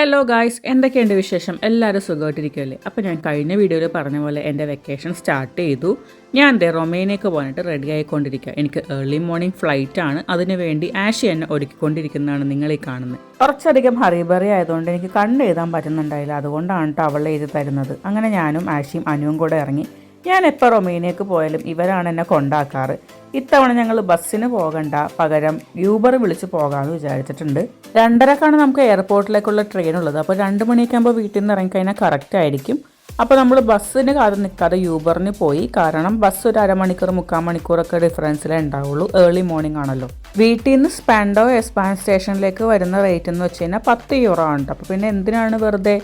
Hello guys എന്തൊക്കെയുണ്ട് വിശേഷം? എല്ലാവരും സുഖമായിട്ടിരിക്കുമല്ലേ അപ്പോൾ ഞാൻ കഴിഞ്ഞ വീഡിയോയിൽ പറഞ്ഞ പോലെ എന്റെ വെക്കേഷൻ സ്റ്റാർട്ട് ചെയ്തു. ഞാൻ ദേ റൊമേനിയക്ക് പോകാനായിട്ട് റെഡി ആയിക്കൊണ്ടിരിക്കുക എനിക്ക് ഏർലി മോർണിംഗ് ഫ്ലൈറ്റ് ആണ്. അതിനു വേണ്ടി ആഷി എന്നെ ഒരുക്കിക്കൊണ്ടിരിക്കുന്നതാണ് നിങ്ങൾ ഈ കാണുന്നത് കുറച്ചധികം ഹറിബറി ആയതുകൊണ്ട് എനിക്ക് കണ്ണെഴുതാൻ പറ്റുന്നുണ്ടായില്ല. അതുകൊണ്ടാണ് കേട്ടോ അവൾ എഴുതി തരുന്നത്. അങ്ങനെ ഞാനും ആഷിയും അനുവും കൂടെ ഇറങ്ങി. ഞാൻ എപ്പോൾ റൊമേനിയക്ക് പോയാലും ഇവരാണ് എന്നെ കൊണ്ടാക്കാറ്. ഇത്തവണ ഞങ്ങൾ ബസ്സിന് പോകണ്ട പകരം യൂബർ വിളിച്ച് പോകാമെന്ന് വിചാരിച്ചിട്ടുണ്ട്. രണ്ടരക്കാണ് നമുക്ക് എയർപോർട്ടിലേക്കുള്ള ട്രെയിൻ ഉള്ളത് അപ്പോൾ രണ്ട് മണിയൊക്കെ ആകുമ്പോൾ വീട്ടിൽ നിന്ന് ഇറങ്ങിക്കഴിഞ്ഞാൽ കറക്റ്റ് ആയിരിക്കും. അപ്പോൾ നമ്മൾ ബസ്സിന് കാതെ നിൽക്കാതെ യൂബറിന് പോയി. കാരണം ബസ് ഒരു അരമണിക്കൂർ മുക്കാൽ മണിക്കൂറൊക്കെ ഡിഫറൻസിലേ ഉണ്ടാവുള്ളൂ. ഏർലി മോർണിംഗ് ആണല്ലോ. വീട്ടിൽ നിന്ന് സ്പാൻഡോ എസ്പാൻ സ്റ്റേഷനിലേക്ക് വരുന്ന റേറ്റ് എന്ന് വെച്ച് കഴിഞ്ഞാൽ പത്ത് യൂറോ ആണ് അപ്പോൾ പിന്നെ എന്തിനാണ് വെറുതെ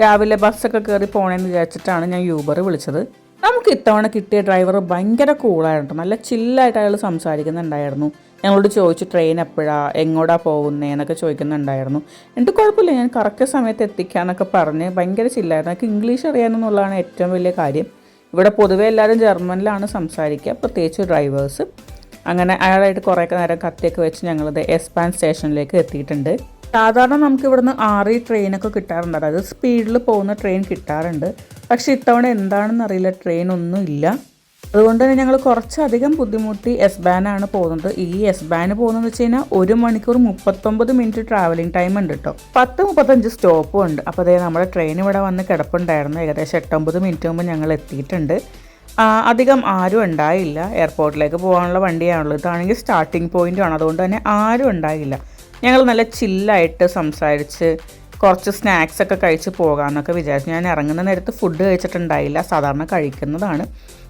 രാവിലെ ബസ്സൊക്കെ കയറി പോകണമെന്ന് വിചാരിച്ചിട്ടാണ് ഞാൻ യൂബർ വിളിച്ചത്. നമുക്ക് ഇത്തവണ കിട്ടിയ ഡ്രൈവർ ഭയങ്കര കൂളായിരുന്നു നല്ല ചില്ലായിട്ട് അയാൾ സംസാരിക്കുന്നുണ്ടായിരുന്നു. ഞങ്ങളോട് ചോദിച്ചു ട്രെയിൻ എപ്പോഴാ? എങ്ങോട്ടാ പോകുന്നത് എന്നൊക്കെ ചോദിക്കുന്നുണ്ടായിരുന്നു. എന്നിട്ട് കുഴപ്പമില്ല. ഞാൻ കറക്റ്റ് സമയത്ത് എത്തിക്കാന്നൊക്കെ പറഞ്ഞ് ഭയങ്കര ചില്ലായിരുന്നു എനിക്ക് ഇംഗ്ലീഷ് അറിയാമെന്നുള്ളതാണ് ഏറ്റവും വലിയ കാര്യം. ഇവിടെ പൊതുവേ എല്ലാവരും ജർമ്മനിലാണ് സംസാരിക്കുക. പ്രത്യേകിച്ച് ഡ്രൈവേഴ്സ് അങ്ങനെ അയാളായിട്ട് കുറേ നേരം കത്തിയൊക്കെ വെച്ച് ഞങ്ങളിത് എസ്പാൻ സ്റ്റേഷനിലേക്ക് എത്തിയിട്ടുണ്ട്. സാധാരണ നമുക്ക് ഇവിടുന്ന് ആറ് ട്രെയിനൊക്കെ കിട്ടാറുണ്ട്. അതായത് സ്പീഡിൽ പോകുന്ന ട്രെയിൻ കിട്ടാറുണ്ട്. പക്ഷെ ഇത്തവണ എന്താണെന്ന് അറിയില്ല. ട്രെയിൻ ഒന്നും ഇല്ല. അതുകൊണ്ട് തന്നെ ഞങ്ങൾ കുറച്ചധികം ബുദ്ധിമുട്ടി എസ് ബാനാണ് പോകുന്നത്. ഈ എസ് ബാന് പോകുന്നതെന്ന് വെച്ച് കഴിഞ്ഞാൽ ഒരു മണിക്കൂർ മുപ്പത്തൊമ്പത് മിനിറ്റ് ട്രാവലിംഗ് ടൈം ഉണ്ട് കേട്ടോ പത്ത് മുപ്പത്തഞ്ച് സ്റ്റോപ്പും ഉണ്ട്. അപ്പോൾ അതേ നമ്മുടെ ട്രെയിൻ ഇവിടെ വന്ന് കിടപ്പുണ്ടായിരുന്നു. ഏകദേശം എട്ടൊമ്പത് മിനിറ്റ് മുമ്പ് ഞങ്ങൾ എത്തിയിട്ടുണ്ട്. അധികം ആരും ഉണ്ടായില്ല. എയർപോർട്ടിലേക്ക് പോകാനുള്ള വണ്ടിയാണുള്ളത്. ഇതാണെങ്കിൽ സ്റ്റാർട്ടിംഗ് പോയിന്റാണ് അതുകൊണ്ട് തന്നെ ആരും ഉണ്ടായില്ല. ഞങ്ങൾ നല്ല ചില്ലായിട്ട് സംസാരിച്ച് കുറച്ച് സ്നാക്സ് ഒക്കെ കഴിച്ച് പോകാമെന്നൊക്കെ വിചാരിച്ചു. ഞാൻ ഇറങ്ങുന്ന നേരത്ത് ഫുഡ് കഴിച്ചിട്ടുണ്ടായില്ല. സാധാരണ കഴിക്കുന്നതാണ്.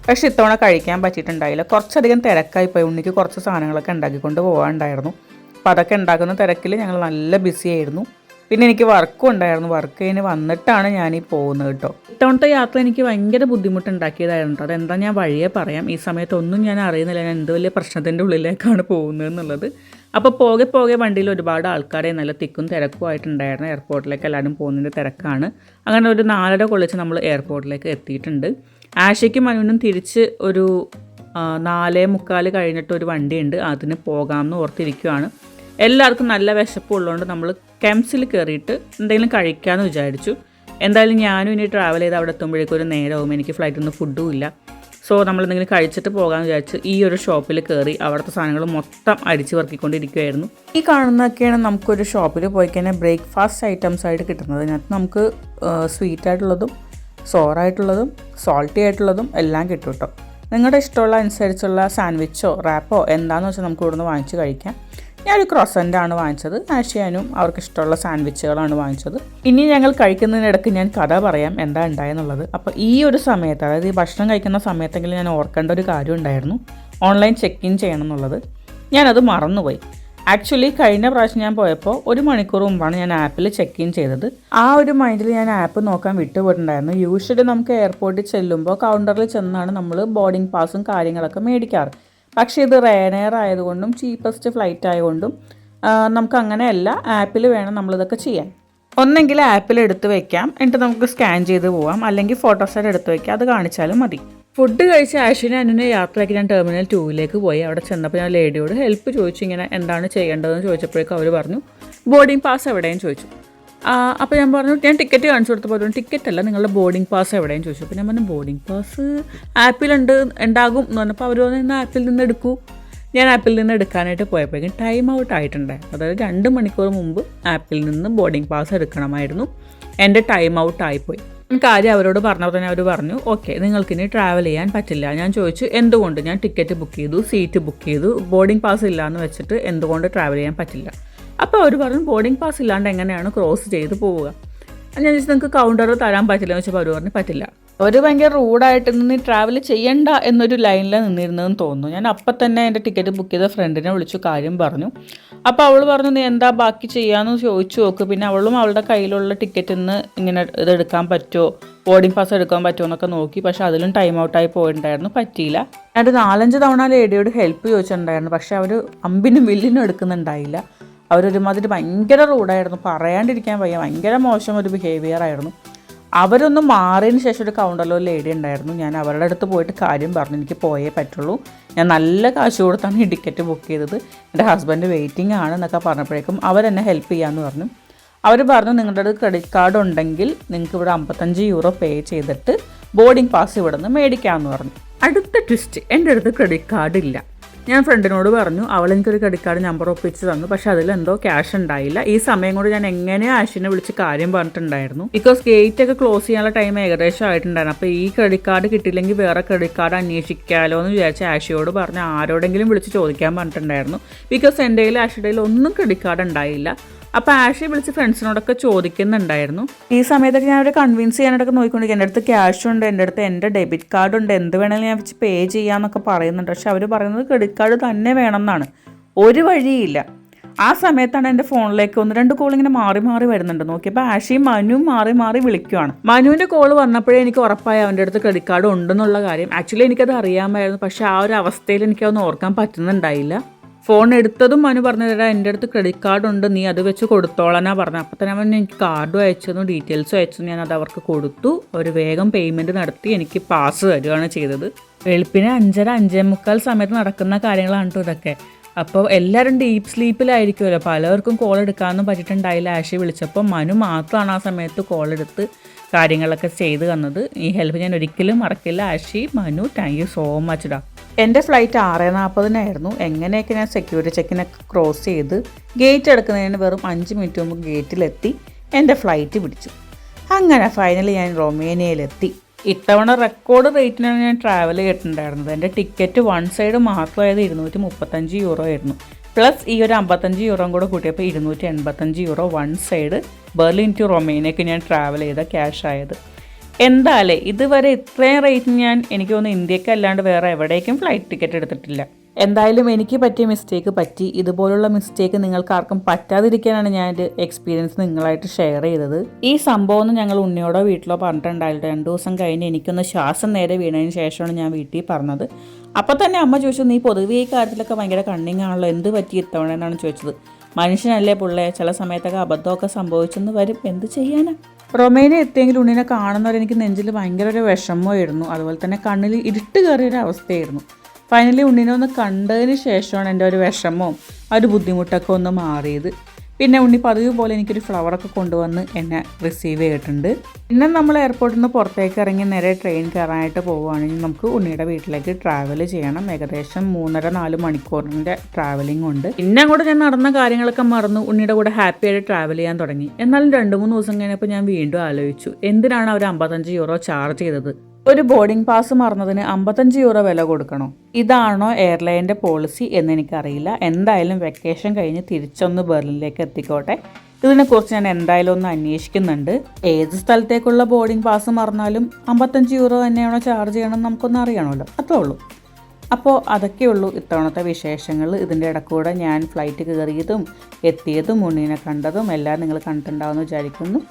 പക്ഷേ ഇത്തവണ കഴിക്കാൻ പറ്റിയിട്ടുണ്ടായില്ല. കുറച്ചധികം തിരക്കായി പോയി. ഉണ്ണിക്ക് കുറച്ച് സാധനങ്ങളൊക്കെ ഉണ്ടാക്കിക്കൊണ്ട് പോകാനുണ്ടായിരുന്നു. അപ്പോൾ അതൊക്കെ ഉണ്ടാക്കുന്ന തിരക്കിൽ ഞങ്ങൾ നല്ല ബിസി ആയിരുന്നു. പിന്നെ എനിക്ക് വർക്കും ഉണ്ടായിരുന്നു. വർക്ക് കഴിഞ്ഞ് വന്നിട്ടാണ് ഞാൻ ഈ പോകുന്നത് കേട്ടോ. ഇത്തവണത്തെ യാത്ര എനിക്ക് ഭയങ്കര ബുദ്ധിമുട്ടുണ്ടാക്കിയതായിരുന്നു കേട്ടോ. അതെന്താ ഞാൻ വഴിയെ പറയാം. ഈ സമയത്തൊന്നും ഞാൻ അറിയുന്നില്ല. ഞാൻ എന്ത് വലിയ പ്രശ്നത്തിന്റെ ഉള്ളിലേക്കാണ് പോകുന്നത് എന്നുള്ളത്. അപ്പോൾ പോകെ പോകെ വണ്ടിയിൽ ഒരുപാട് ആൾക്കാരെ നല്ല തിക്കും തിരക്കും ആയിട്ടുണ്ടായിരുന്നു. എയർപോർട്ടിലേക്ക് എല്ലാവരും പോകുന്നതിന്റെ തിരക്കാണ്. അങ്ങനെ ഒരു നാലര കൊള്ളിച്ച് നമ്മൾ എയർപോർട്ടിലേക്ക് എത്തിയിട്ടുണ്ട്. ആഷയ്ക്കും മനുവിനും തിരിച്ച് ഒരു നാലേ മുക്കാൽ കഴിഞ്ഞിട്ട് ഒരു വണ്ടിയുണ്ട്. അതിന് പോകാമെന്ന് ഓർത്തിരിക്കുകയാണ് എല്ലാവർക്കും നല്ല വിശപ്പുള്ളതുകൊണ്ട് നമ്മൾ കെംസിൽ കയറിയിട്ട് എന്തെങ്കിലും കഴിക്കാമെന്ന് വിചാരിച്ചു. എന്തായാലും ഞാനും ഇനി ട്രാവൽ ചെയ്ത് അവിടെ എത്തുമ്പോഴേക്കും ഒരു നേരവും എനിക്ക് ഫ്ലൈറ്റിൽ നിന്ന് ഫുഡും ഇല്ല. സോ നമ്മൾ എന്തെങ്കിലും കഴിച്ചിട്ട് പോകാമെന്ന് വിചാരിച്ച് ഈ ഒരു ഷോപ്പിൽ കയറി അവിടുത്തെ സാധനങ്ങൾ മൊത്തം അടിച്ച് വർക്കിക്കൊണ്ടിരിക്കുകയായിരുന്നു ഈ കാണുന്നതൊക്കെയാണ് നമുക്കൊരു ഷോപ്പിൽ പോയി കഴിഞ്ഞാൽ ബ്രേക്ക്ഫാസ്റ്റ് ഐറ്റംസ് ആയിട്ട് കിട്ടുന്നത്. അതിനകത്ത് നമുക്ക് സ്വീറ്റ് ആയിട്ടുള്ളതും സോറായിട്ടുള്ളതും സോൾട്ടി ആയിട്ടുള്ളതും എല്ലാം കിട്ടും കേട്ടോ നിങ്ങളുടെ ഇഷ്ടമുള്ള അനുസരിച്ചുള്ള സാൻഡ്വിച്ചോ റാപ്പോ എന്താണെന്ന് വെച്ചാൽ നമുക്ക് ഇവിടുന്ന് വാങ്ങിച്ച് കഴിക്കാം. ഞാനൊരു ക്രോസന്റ് ആണ് വാങ്ങിച്ചത്. ആഷിയാനും അവർക്ക് ഇഷ്ടമുള്ള സാൻഡ്വിച്ചുകളാണ് വാങ്ങിച്ചത്. ഇനി ഞങ്ങൾ കഴിക്കുന്നതിനിടയ്ക്ക് ഞാൻ കഥ പറയാം എന്താ ഉണ്ടായെന്നുള്ളത്. അപ്പോൾ ഈ ഒരു സമയത്ത് അതായത് ഈ ഭക്ഷണം കഴിക്കുന്ന സമയത്തെങ്കിലും ഞാൻ ഓർക്കേണ്ട ഒരു കാര്യം ഉണ്ടായിരുന്നു. ഓൺലൈൻ ചെക്ക് ഇൻ ചെയ്യണം എന്നുള്ളത് ഞാനത് മറന്നുപോയി. ആക്ച്വലി കഴിഞ്ഞ പ്രാവശ്യം ഞാൻ പോയപ്പോൾ ഒരു മണിക്കൂർ മുമ്പാണ് ഞാൻ ആപ്പിൽ ചെക്ക് ഇൻ ചെയ്തത്. ആ ഒരു മൈൻഡിൽ ഞാൻ ആപ്പ് നോക്കാൻ വിട്ടുപോയിട്ടുണ്ടായിരുന്നു. യൂഷ്വലി നമുക്ക് എയർപോർട്ടിൽ ചെല്ലുമ്പോൾ കൗണ്ടറിൽ ചെന്നാണ് നമ്മൾ ബോർഡിംഗ് പാസും കാര്യങ്ങളൊക്കെ മേടിക്കാറ്. പക്ഷേ ഇത് റേനെയർ ആയതുകൊണ്ടും ചീപ്പസ്റ്റ് ഫ്ലൈറ്റ് ആയതുകൊണ്ടും നമുക്ക് അങ്ങനെയല്ല ആപ്പിൽ വേണം നമ്മളിതൊക്കെ ചെയ്യാൻ. ഒന്നെങ്കിൽ ആപ്പിൽ എടുത്ത് വെക്കാം എന്നിട്ട് നമുക്ക് സ്കാൻ ചെയ്ത് പോവാം അല്ലെങ്കിൽ ഫോട്ടോസായിട്ട് എടുത്ത് വെക്കാം അത് കാണിച്ചാലും മതി. ഫുഡ് കഴിച്ച് ആഷിനെ അനുനെ യാത്രയാക്കി ഞാൻ ടെർമിനൽ ടൂവിലേക്ക് പോയി. അവിടെ ചെന്നപ്പോൾ ഞാൻ ലേഡിയോട് ഹെൽപ്പ് ചോദിച്ചു ഇങ്ങനെ എന്താണ് ചെയ്യേണ്ടതെന്ന് ചോദിച്ചപ്പോഴേക്കും അവർ പറഞ്ഞു ബോർഡിംഗ് പാസ് എവിടെയും ചോദിച്ചു. അപ്പോൾ ഞാൻ പറഞ്ഞു ഞാൻ ടിക്കറ്റ് കാണിച്ചു കൊടുത്തപ്പോൾ ടിക്കറ്റ് അല്ല നിങ്ങളുടെ ബോർഡിംഗ് പാസ് എവിടെയും? ചോദിച്ചു. അപ്പോൾ ഞാൻ പറഞ്ഞു ബോർഡിംഗ് പാസ് ആപ്പിലുണ്ട് ഉണ്ടാകും. എന്ന് പറഞ്ഞപ്പോൾ അവർ പറഞ്ഞു "എന്നാ ആപ്പിൽ നിന്ന് എടുക്കൂ. ഞാൻ ആപ്പിൽ നിന്ന് എടുക്കാനായിട്ട് പോയപ്പോഴേക്കും ടൈം ഔട്ട് ആയിട്ടുണ്ട് അതായത് രണ്ട് മണിക്കൂർ മുമ്പ് ആപ്പിൽ നിന്ന് ബോർഡിംഗ് പാസ് എടുക്കണമായിരുന്നു. എന്റെ ടൈം ഔട്ട് ആയിപ്പോയി. കാര്യം അവരോട് പറഞ്ഞപ്പോൾ തന്നെ അവർ പറഞ്ഞു ഓക്കെ നിങ്ങൾക്കിനി ട്രാവൽ ചെയ്യാൻ പറ്റില്ല. ഞാൻ ചോദിച്ചു എന്തുകൊണ്ട്? ഞാൻ ടിക്കറ്റ് ബുക്ക് ചെയ്തു സീറ്റ് ബുക്ക് ചെയ്തു. ബോർഡിംഗ് പാസ് ഇല്ല എന്ന് വെച്ചിട്ട് എന്തുകൊണ്ട് ട്രാവൽ ചെയ്യാൻ പറ്റില്ല? അപ്പോൾ അവർ പറഞ്ഞു ബോർഡിംഗ് പാസ് ഇല്ലാണ്ട് എങ്ങനെയാണ് ക്രോസ് ചെയ്ത് പോവുക? ഞാൻ ചോദിച്ചു നിങ്ങൾക്ക് കൗണ്ടർ തരാൻ പറ്റില്ല. എന്ന് വെച്ചപ്പോൾ അവർ പറഞ്ഞു പറ്റില്ല. അവർ ഭയങ്കര റൂഡായിട്ട് നിന്ന് ട്രാവൽ ചെയ്യണ്ട എന്നൊരു ലൈനിൽ നിന്നിരുന്നതെന്ന് തോന്നുന്നു. ഞാൻ അപ്പം തന്നെ എന്റെ ടിക്കറ്റ് ബുക്ക് ചെയ്ത ഫ്രണ്ടിനെ വിളിച്ചു കാര്യം പറഞ്ഞു. അപ്പോൾ അവൾ പറഞ്ഞു നീ എന്താ ബാക്കി ചെയ്യാമെന്ന് ചോദിച്ചു നോക്ക്. പിന്നെ അവളും അവളുടെ കയ്യിലുള്ള ടിക്കറ്റിൽ നിന്ന് ഇങ്ങനെ ഇതെടുക്കാൻ പറ്റുമോ ബോർഡിംഗ് പാസ് എടുക്കാൻ പറ്റുമോ എന്നൊക്കെ നോക്കി. പക്ഷേ അതിലും ടൈം ഔട്ടായി പോയിട്ടുണ്ടായിരുന്നു. പറ്റിയില്ല. ഞാനൊരു നാലഞ്ച് തവണ ലേഡിയോട് ഹെൽപ്പ് ചോദിച്ചിട്ടുണ്ടായിരുന്നു. പക്ഷേ അവർ അമ്പിനും വില്ലിനും എടുക്കുന്നുണ്ടായില്ല. അവരൊരുമാതിരി ഭയങ്കര റൂഡായിരുന്നു. പറയാണ്ടിരിക്കാൻ വയ്യ. ഭയങ്കര മോശം ഒരു ബിഹേവിയർ ആയിരുന്നു. അവരൊന്ന് മാറിയതിന് ശേഷം ഒരു കൗണ്ടറിൽ ഒരു ലേഡി ഉണ്ടായിരുന്നു. ഞാൻ അവരുടെ അടുത്ത് പോയിട്ട് കാര്യം പറഞ്ഞു. എനിക്ക് പോയേ പറ്റുള്ളൂ. ഞാൻ നല്ല കാശ് കൊടുത്താണ് ഈ ടിക്കറ്റ് ബുക്ക് ചെയ്തത്. എന്റെ ഹസ്ബൻഡ് വെയിറ്റിംഗ് ആണ് എന്നൊക്കെ പറഞ്ഞപ്പോഴേക്കും അവരെന്നെ ഹെൽപ്പ് ചെയ്യാമെന്ന് പറഞ്ഞു. അവർ പറഞ്ഞു നിങ്ങളുടെ അടുത്ത് ക്രെഡിറ്റ് കാർഡ് ഉണ്ടെങ്കിൽ നിങ്ങൾക്ക് ഇവിടെ അമ്പത്തഞ്ച് യൂറോ പേ ചെയ്തിട്ട് ബോർഡിംഗ് പാസ് ഇവിടെ നിന്ന് മേടിക്കാമെന്ന് പറഞ്ഞു. അടുത്ത ട്വിസ്റ്റ് എന്റെ അടുത്ത് ക്രെഡിറ്റ് കാർഡ് ഇല്ല. ഞാൻ ഫ്രണ്ടിനോട് പറഞ്ഞു അവൾ എനിക്കൊരു ക്രെഡിറ്റ് കാർഡ് നമ്പർ ഒപ്പിച്ച് തന്നു പക്ഷെ അതിൽ എന്തോ ക്യാഷ് ഉണ്ടായില്ല. ഈ സമയം കൊണ്ട് ഞാൻ എങ്ങനെ ആഷിനെ വിളിച്ച് കാര്യം പറഞ്ഞിട്ടുണ്ടായിരുന്നു? ബിക്കോസ് ഗേറ്റ് ഒക്കെ ക്ലോസ് ചെയ്യാനുള്ള ടൈം ഏകദേശം ആയിട്ടുണ്ടായിരുന്നു. അപ്പോൾ ഈ ക്രെഡിറ്റ് കാർഡ് കിട്ടിയില്ലെങ്കിൽ വേറെ ക്രെഡിറ്റ് കാർഡ് അന്വേഷിക്കാമല്ലോ എന്ന് വിചാരിച്ച് ആഷിയോട് പറഞ്ഞ് ആരോടെങ്കിലും വിളിച്ച് ചോദിക്കാൻ പറഞ്ഞിട്ടുണ്ടായിരുന്നു. ബിക്കോസ് എന്റെ കയ്യിൽ കയ്യിൽ ഒന്നും ക്രെഡിറ്റ് കാർഡ് ഉണ്ടായില്ല. അപ്പോൾ ആഷി വിളിച്ച് ഫ്രണ്ട്സിനോടൊക്കെ ചോദിക്കുന്നുണ്ടായിരുന്നു. ഈ സമയത്തൊക്കെ ഞാൻ അവരെ കൺവിൻസ് ചെയ്യാനായിട്ടൊക്കെ നോക്കിക്കൊണ്ടിരിക്കും എന്റെ അടുത്ത് ക്യാഷ് ഉണ്ട് എന്റെ അടുത്ത് എന്റെ ഡെബിറ്റ് കാർഡ് ഉണ്ട് എന്ത് വേണമെങ്കിലും ഞാൻ വെച്ച് പേ ചെയ്യാമെന്നൊക്കെ പറയുന്നുണ്ട്. പക്ഷെ അവർ പറയുന്നത് ക്രെഡിറ്റ് കാർഡ് തന്നെ വേണം എന്നാണ് ഒരു വഴിയില്ല. ആ സമയത്താണ് എന്റെ ഫോണിലേക്ക് ഒന്ന് രണ്ട് കോൾ ഇങ്ങനെ മാറി മാറി വരുന്നുണ്ട്. നോക്കിയപ്പോൾ ആഷിയും മനുവും മാറി മാറി വിളിക്കുവാണ്. മനുവിന്റെ കോൾ വന്നപ്പോഴേ എനിക്ക് ഉറപ്പായി അവന്റെ അടുത്ത് ക്രെഡിറ്റ് കാർഡ് ഉണ്ടെന്നുള്ള കാര്യം. ആക്ച്വലി എനിക്കത് അറിയാമായിരുന്നു. പക്ഷേ ആ ഒരു അവസ്ഥയിൽ എനിക്കതൊന്നും ഓർക്കാൻ പറ്റുന്നുണ്ടായില്ല. ഫോൺ എടുത്തതും അവന് പറഞ്ഞു തരാം എന്റെ അടുത്ത് ക്രെഡിറ്റ് കാർഡ് ഉണ്ട് നീ അത് വെച്ച് കൊടുത്തോളാനാ പറഞ്ഞു അപ്പോൾ തന്നെ അവൻ എനിക്ക് കാർഡും അയച്ചു ഡീറ്റെയിൽസും അയച്ചു ഞാൻ അത് അവർക്ക് കൊടുത്തു. ഒരു വേഗം പേയ്മെന്റ് നടത്തി എനിക്ക് പാസ് തരികയാണ് ചെയ്തത്. വെളുപ്പിന് അഞ്ചര അഞ്ചേ മുക്കാൽ സമയത്ത് നടക്കുന്ന കാര്യങ്ങളാണ് കേട്ടോ ഇതൊക്കെ. അപ്പോൾ എല്ലാവരും ഡീപ്പ് സ്ലീപ്പിലായിരിക്കുമല്ലോ പലർക്കും കോൾ എടുക്കാനൊന്നും പറ്റിയിട്ടുണ്ടായില്ല. ആഷി വിളിച്ചപ്പോൾ മനു മാത്രമാണ് ആ സമയത്ത് കോൾ എടുത്ത് കാര്യങ്ങളൊക്കെ ചെയ്ത് തന്നത്. ഈ ഹെൽപ്പ് ഞാൻ ഒരിക്കലും മറക്കില്ല. Ashi Manu thank you so much ഡാ എന്റെ ഫ്ലൈറ്റ് ആറ് നാൽപ്പതിനായിരുന്നു എങ്ങനെയൊക്കെ ഞാൻ സെക്യൂരിറ്റി ചെക്കിനൊക്കെ ക്രോസ് ചെയ്ത് ഗേറ്റ് എടുക്കുന്നതിന് വെറും അഞ്ച് മിനിറ്റ് മുമ്പ് ഗേറ്റിലെത്തി എന്റെ ഫ്ലൈറ്റ് പിടിച്ചു. അങ്ങനെ ഫൈനലി ഞാൻ റൊമേനിയയിലെത്തി. ഇത്തവണ റെക്കോർഡ് റേറ്റിനാണ് ഞാൻ ട്രാവൽ ചെയ്തിട്ടുണ്ടായിരുന്നത് എന്റെ ടിക്കറ്റ് വൺ സൈഡ് മാത്രമായത് ഇരുന്നൂറ്റി മുപ്പത്തഞ്ച് യൂറോ ആയിരുന്നു. പ്ലസ് ഈ ഒരു അമ്പത്തഞ്ച് യൂറോയും കൂടെ കൂട്ടിയപ്പോൾ ഇരുന്നൂറ്റി എൺപത്തഞ്ച് euro one side Berlin to റൊമേനിയക്ക് ഞാൻ ട്രാവൽ ചെയ്ത ക്യാഷ് ആയത്. എന്തായാലേ ഇതുവരെ ഇത്രയും റേറ്റ് ഞാൻ എനിക്ക് തോന്നുന്നു ഇന്ത്യയ്ക്ക് അല്ലാണ്ട് വേറെ എവിടേക്കും ഫ്ലൈറ്റ് ടിക്കറ്റ് എടുത്തിട്ടില്ല. എന്തായാലും എനിക്ക് പറ്റിയ മിസ്റ്റേക്ക് പറ്റി. ഇതുപോലുള്ള മിസ്റ്റേക്ക് നിങ്ങൾക്ക് ആർക്കും പറ്റാതിരിക്കാനാണ് ഞാൻ എന്റെ എക്സ്പീരിയൻസ് നിങ്ങളായിട്ട് ഷെയർ ചെയ്തത്. ഈ സംഭവം ഒന്നും ഞങ്ങൾ ഉണ്ണിയോടോ വീട്ടിലോ പറഞ്ഞിട്ടുണ്ടായില്ല. രണ്ട് ദിവസം കഴിഞ്ഞ് എനിക്കൊന്ന് ശ്വാസം നേരെ വീണതിന് ശേഷമാണ് ഞാൻ വീട്ടിൽ പറഞ്ഞത്. അപ്പോൾ തന്നെ അമ്മ ചോദിച്ചു നീ പൊതുവേ ഈ കാര്യത്തിലൊക്കെ ഭയങ്കര കണ്ണിങ് ആണല്ലോ. എന്ത് പറ്റി ഇത്തവണ? എന്നാണ് ചോദിച്ചത്. മനുഷ്യനല്ലേ പുള്ളേ. ചില സമയത്തൊക്കെ അബദ്ധമൊക്കെ സംഭവിച്ചെന്ന് വരും. എന്ത് ചെയ്യാനാ? റൊമേനിയ എത്തിയെങ്കിൽ ഉണ്ണിനെ കാണുന്നവരെ എനിക്ക് നെഞ്ചിൽ ഭയങ്കര ഒരു വിഷമമായിരുന്നു. അതുപോലെ തന്നെ കണ്ണിൽ ഇരുട്ട് കയറിയൊരു അവസ്ഥയായിരുന്നു. ഫൈനലി ഉണ്ണിനെ ഒന്ന് കണ്ടതിന് ശേഷമാണ് എന്റെ ഒരു വിഷമവും ആ ഒരു ബുദ്ധിമുട്ടൊക്കെ ഒന്ന് മാറിയത്. പിന്നെ ഉണ്ണി പതിവ് പോലെ എനിക്കൊരു ഫ്ലവറൊക്കെ കൊണ്ടുവന്ന് എന്നെ റിസീവ് ചെയ്തിട്ടുണ്ട്. പിന്നെ നമ്മൾ എയർപോർട്ടിൽ നിന്ന് പുറത്തേക്ക് ഇറങ്ങി നേരെ ട്രെയിൻ കയറാനായിട്ട് പോവുകയാണെങ്കിൽ നമുക്ക് ഉണ്ണിയുടെ വീട്ടിലേക്ക് ട്രാവൽ ചെയ്യണം. ഏകദേശം മൂന്നര നാല് മണിക്കൂറിന്റെ ട്രാവലിംഗ് ഉണ്ട്. പിന്നെ അങ്ങോട്ട് ഞാൻ നടന്ന കാര്യങ്ങളൊക്കെ മറന്നു ഉണ്ണിയുടെ കൂടെ ഹാപ്പി ആയിട്ട് ട്രാവൽ ചെയ്യാൻ തുടങ്ങി. എന്നാലും രണ്ട് മൂന്ന് ദിവസം കഴിഞ്ഞപ്പോൾ ഞാൻ വീണ്ടും ആലോചിച്ചു എന്തിനാണ് അവർ അമ്പത്തഞ്ച് യൂറോ ചാർജ് ചെയ്തത്? ഒരു ബോർഡിംഗ് പാസ് മറന്നതിന് അമ്പത്തഞ്ച് യൂറോ വില കൊടുക്കണോ. ഇതാണോ എയർലൈന്റെ പോളിസി എന്ന് എനിക്കറിയില്ല. എന്തായാലും വെക്കേഷൻ കഴിഞ്ഞ് തിരിച്ചൊന്ന് ബെർലിനിലേക്ക് എത്തിക്കോട്ടെ. ഇതിനെക്കുറിച്ച് ഞാൻ എന്തായാലും ഒന്ന് അന്വേഷിക്കുന്നുണ്ട്. ഏത് സ്ഥലത്തേക്കുള്ള ബോർഡിംഗ് പാസ് മറന്നാലും അമ്പത്തഞ്ച് യൂറോ തന്നെയാണോ ചാർജ് ചെയ്യണം നമുക്കൊന്ന് അറിയണമല്ലോ. അത്രേ ഉള്ളൂ. അപ്പോൾ അതൊക്കെയുള്ളൂ ഇത്തവണത്തെ വിശേഷങ്ങൾ. ഇതിന്റെ ഇടക്കൂടെ ഞാൻ ഫ്ലൈറ്റ് കയറിയതും എത്തിയതും ഉണ്ണീനെ കണ്ടതും എല്ലാം നിങ്ങൾ കണ്ടിട്ടുണ്ടാവുമെന്ന് വിചാരിക്കുന്നു.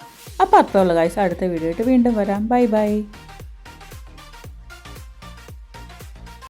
അപ്പോൾ അത്രേ ഉള്ളൂ കാഴ്ച അടുത്ത വീഡിയോ ആയിട്ട് വീണ്ടും വരാം. Bye bye